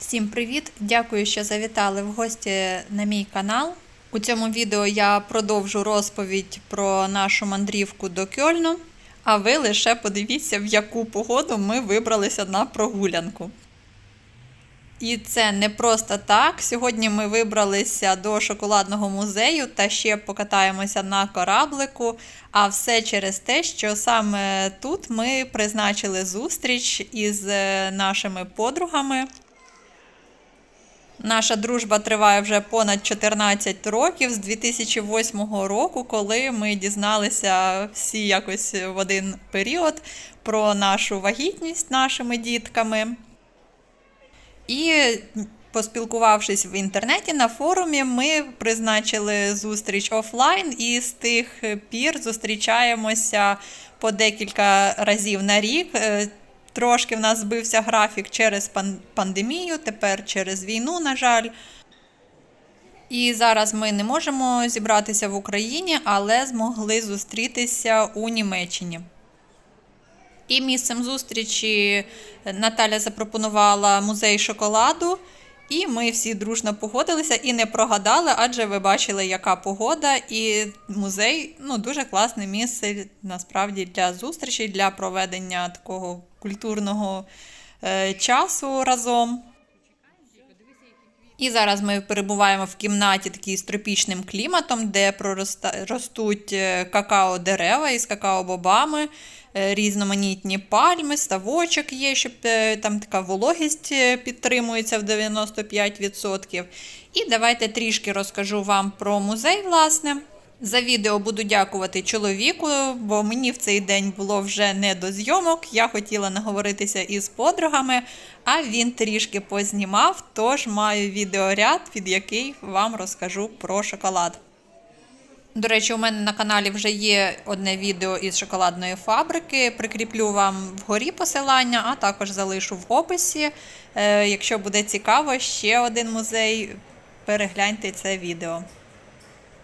Всім привіт! Дякую, що завітали в гості на мій канал. У цьому відео я продовжу розповідь про нашу мандрівку до Кьольну. А ви лише подивіться, в яку погоду ми вибралися на прогулянку. І це не просто так. Сьогодні ми вибралися до шоколадного музею та ще покатаємося на кораблику. А все через те, що саме тут ми призначили зустріч із е, нашими подругами. Наша дружба триває вже понад 14 років з 2008 року, коли ми дізналися всі якось в один період про нашу вагітність нашими дітками. І поспілкувавшись в інтернеті на форумі, ми призначили зустріч офлайн і з тих пір зустрічаємося по декілька разів на рік. Трошки в нас збився графік через пандемію, тепер через війну, на жаль. І зараз ми не можемо зібратися в Україні, але змогли зустрітися у Німеччині. І місцем зустрічі Наталя запропонувала музей шоколаду, і ми всі дружно погодилися і не прогадали, адже ви бачили, яка погода, і музей ну, дуже класне місце насправді для зустрічі, для проведення такого культурного е, часу разом. І зараз ми перебуваємо в кімнаті такій з тропічним кліматом, де ростуть е, какао-дерева із какао-бобами, е, різноманітні пальми, ставочок є, щоб там така вологість підтримується в 95%. І давайте трішки розкажу вам про музей, власне. За відео буду дякувати чоловіку, бо мені в цей день було вже не до зйомок. Я хотіла наговоритися із подругами, а він трішки познімав, тож маю відеоряд, під який вам розкажу про шоколад. До речі, у мене на каналі вже є одне відео із шоколадної фабрики. Прикріплю вам вгорі посилання, а також залишу в описі. Е, якщо буде цікаво, ще один музей, перегляньте це відео.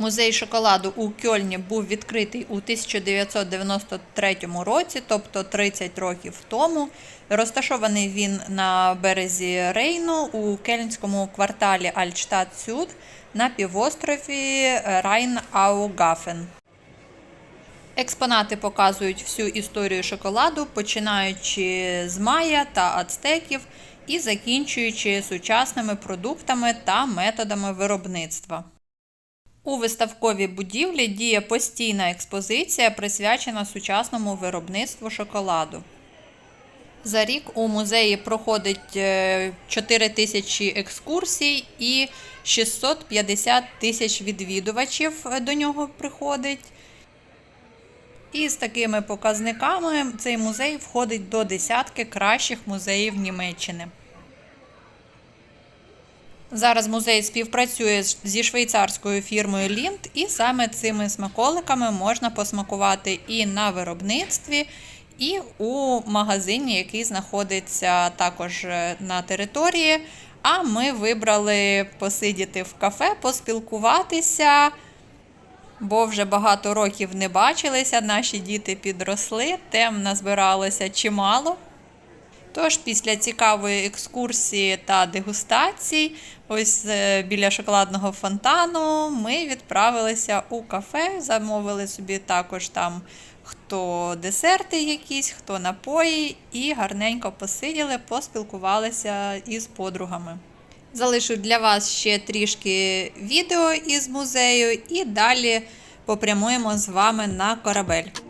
Музей шоколаду у Кьольні був відкритий у 1993 році, тобто 30 років тому. Розташований він на березі Рейну у кельнському кварталі Альтштадт Сюд на півострові Райн-Аугафен. Експонати показують всю історію шоколаду, починаючи з майя та ацтеків і закінчуючи сучасними продуктами та методами виробництва. У виставковій будівлі діє постійна експозиція, присвячена сучасному виробництву шоколаду. За рік у музеї проходить е, 4 тисячі екскурсій і 650 тисяч відвідувачів е, до нього приходить. І з такими показниками цей музей входить до десятки кращих музеїв Німеччини. Зараз музей співпрацює зі швейцарською фірмою Лінд, і саме цими смаколиками можна посмакувати і на виробництві, і у магазині, який знаходиться також е, на території. А ми вибрали посидіти в кафе, поспілкуватися, бо вже багато років не бачилися. Наші діти підросли, тем назбиралося чимало. Тож після цікавої екскурсії та дегустацій, ось е, біля шоколадного фонтану, ми відправилися у кафе, замовили собі також там хто десерти якісь, хто напої, і гарненько посиділи, поспілкувалися із подругами. Залишу для вас ще трішки відео із музею, і далі попрямуємо з вами на корабель.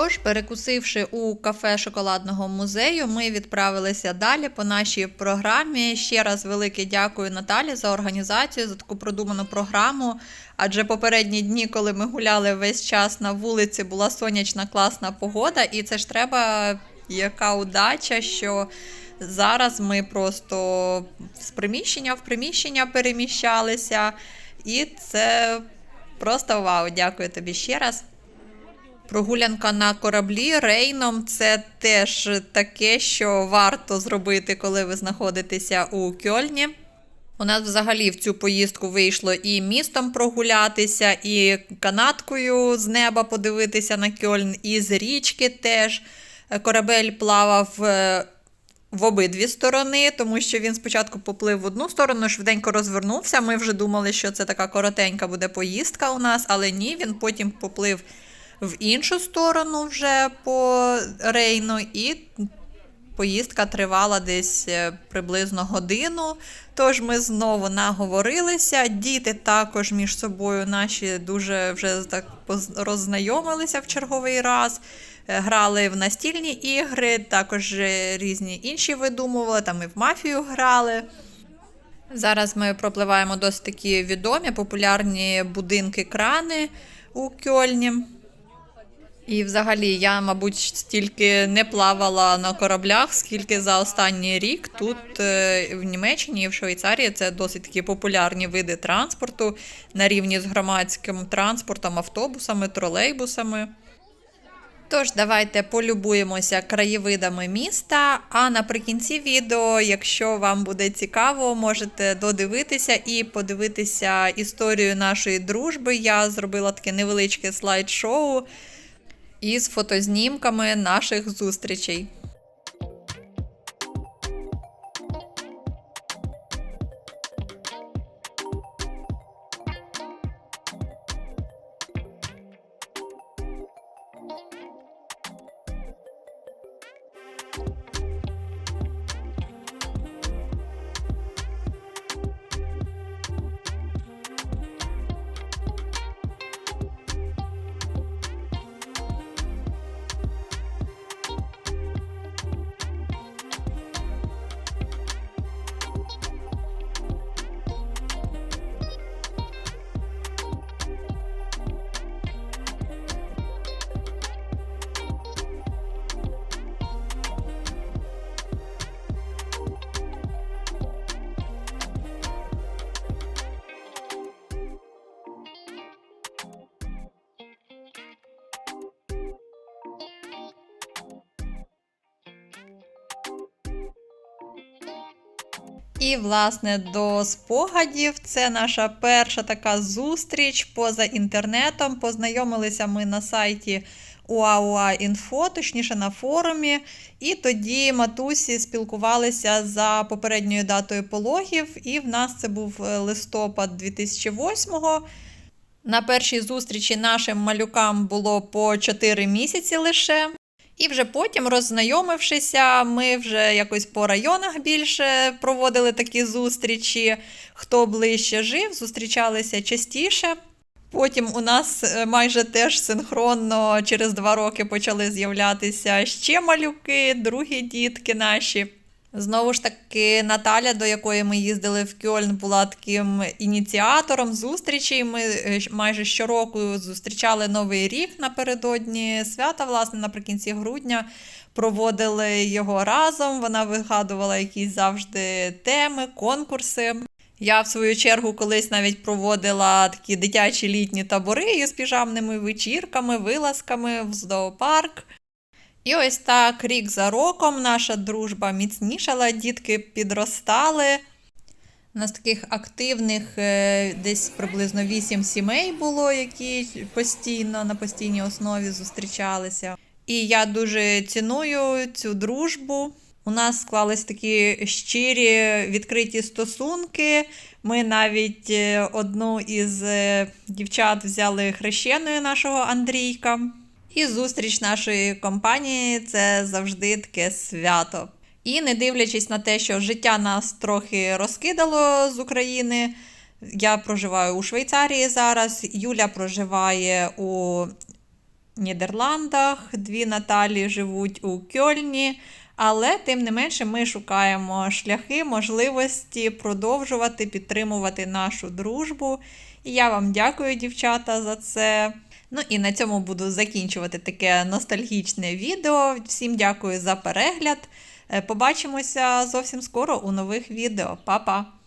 Тож, перекусивши у кафе шоколадного музею, ми відправилися далі по нашій програмі. Ще раз велике дякую Наталі за організацію, за таку продуману програму. Адже попередні дні, коли ми гуляли весь час на вулиці, була сонячна класна погода, і це ж треба яка удача, що зараз ми просто з приміщення в приміщення переміщалися. І це просто вау! Дякую тобі ще раз. Прогулянка на кораблі рейном це теж таке, що варто зробити, коли ви знаходитеся у Кьольні. У нас взагалі в цю поїздку вийшло і містом прогулятися, і канаткою з неба подивитися на Кьольн, і з річки теж. Корабель плавав е, в обидві сторони, тому що він спочатку поплив в одну сторону, швиденько розвернувся. Ми вже думали, що це така коротенька буде поїздка у нас, але ні, він потім поплив в іншу сторону вже по Рейну, і поїздка тривала десь е, приблизно годину. Тож ми знову наговорилися. Діти також між собою наші дуже вже так роззнайомилися в черговий раз. Е, Грали в настільні ігри, також різні інші видумували, там і в мафію грали. Зараз ми пропливаємо досить такі відомі, популярні будинки крани у Кьольні. І взагалі я, мабуть, стільки не плавала на кораблях, скільки за останній рік тут е, в Німеччині і в Швейцарії це досить такі популярні види транспорту на рівні з громадським транспортом, автобусами, тролейбусами. Тож, давайте полюбуємося краєвидами міста. А наприкінці відео, якщо вам буде цікаво, можете додивитися і подивитися історію нашої дружби. Я зробила таке невеличке слайд-шоу із фотознімками наших зустрічей. І, власне, до спогадів це наша перша така зустріч поза інтернетом. Познайомилися ми на сайті УАУА.Інфо, точніше на форумі. І тоді матусі спілкувалися за попередньою датою пологів, і в нас це був е, листопад 2008-го. На першій зустрічі нашим малюкам було по 4 місяці лише. І вже потім, роззнайомившися, ми вже якось по районах більше проводили такі зустрічі. Хто ближче жив, зустрічалися частіше. Потім у нас е, майже теж синхронно через два роки почали з'являтися ще малюки, другі дітки наші. Знову ж таки, Наталя, до якої ми їздили в Кьольн, була таким ініціатором зустрічей. Ми е, майже щороку зустрічали Новий рік напередодні свята, власне, наприкінці грудня. Проводили його разом. Вона вигадувала якісь завжди теми, конкурси. Я, в свою чергу, колись навіть проводила такі дитячі літні табори із піжамними вечірками, вилазками в зоопарк. І ось так рік за роком наша дружба міцнішала, дітки підростали. У нас таких активних е, десь приблизно 8 сімей було, які постійно на постійній основі зустрічалися. І я дуже ціную цю дружбу. У нас склались такі щирі відкриті стосунки. Ми навіть е, одну із е, дівчат взяли хрещеною нашого Андрійка. І зустріч нашої компанії це завжди таке свято. І не дивлячись на те, що життя нас трохи розкидало з України. Я проживаю у Швейцарії зараз. Юля проживає у Нідерландах, дві Наталі живуть у Кьольні. Але тим не менше ми шукаємо шляхи, можливості продовжувати підтримувати нашу дружбу. І я вам дякую, дівчата, за це. Ну і на цьому буду закінчувати таке ностальгічне відео. Всім дякую за перегляд. Е, Побачимося зовсім скоро у нових відео. Па-па!